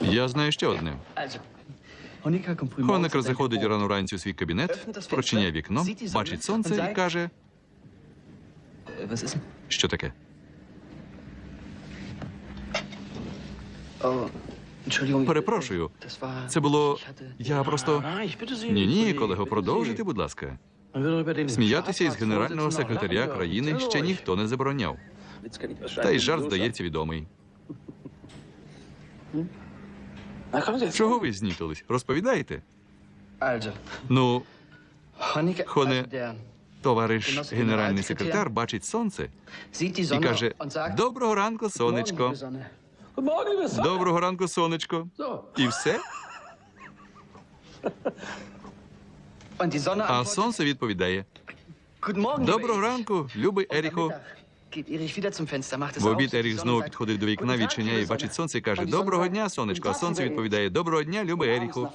Я знаю ще одне. Хонекер заходить рано вранці у свій кабінет, прочиняє вікно, бачить сонце і каже, denn? що таке. Перепрошую. Це було. Я просто. Ні, ні, колего, продовжуйте, будь ласка. Сміятися із генерального секретаря країни ще ніхто не забороняв. Та й жарт здається відомий. Чого ви знітились? Розповідаєте? Ну, Хоне- товариш генеральний секретар бачить сонце і каже. Доброго ранку, сонечко. Доброго ранку, сонечко. І все? А сонце відповідає: Доброго ранку, любий Und В обід Еріх знову підходить до вікна, "Guten Tag, відчиняє бачить Sonne." сонце і каже: Доброго дня, сонечко. А "Guten Tag, сонце відповідає: Доброго дня, Erich." Еріху.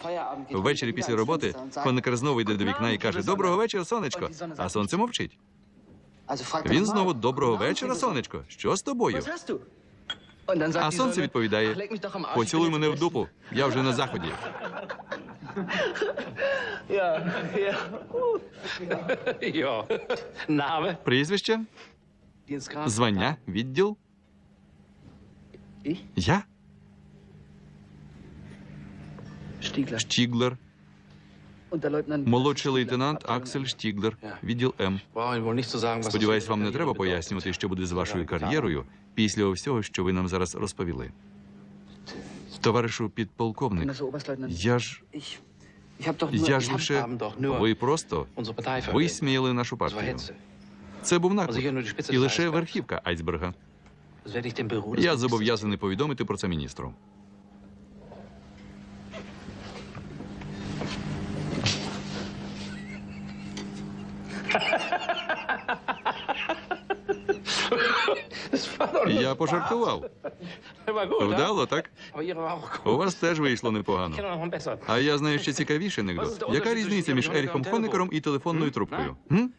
Ввечері після роботи Хонекер знову йде до вікна і каже: Доброго вечора, сонечко. А сонце мовчить. Er Він знову доброго "Guten Abend, вечора, liebe Sonne." сонечко. Що з тобою? А сонце відповідає: "Ach, leck mich doch am Arsch, ich Поцілуй мене в дупу. Я вже на заході. Прізвище. Звання, відділ. Я? Штіглер, молодший лейтенант Аксель Штіглер, відділ М. Сподіваюсь, вам не треба пояснювати, що буде з вашою кар'єрою після всього, що ви нам зараз розповіли. Товаришу підполковник, я ж я ж лише haben ви просто висміяли нашу партію. Це був Spitze І лише верхівка айсберга. Я зобов'язаний повідомити про це міністру. Я пожартував. Вдало, так? У вас теж вийшло непогано. А я знаю ще цікавіший анекдот. Яка різниця між Еріхом Хонекером і телефонною трубкою? М?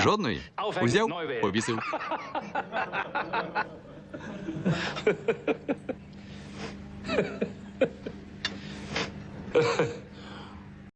Жодної. Узяв, повісив.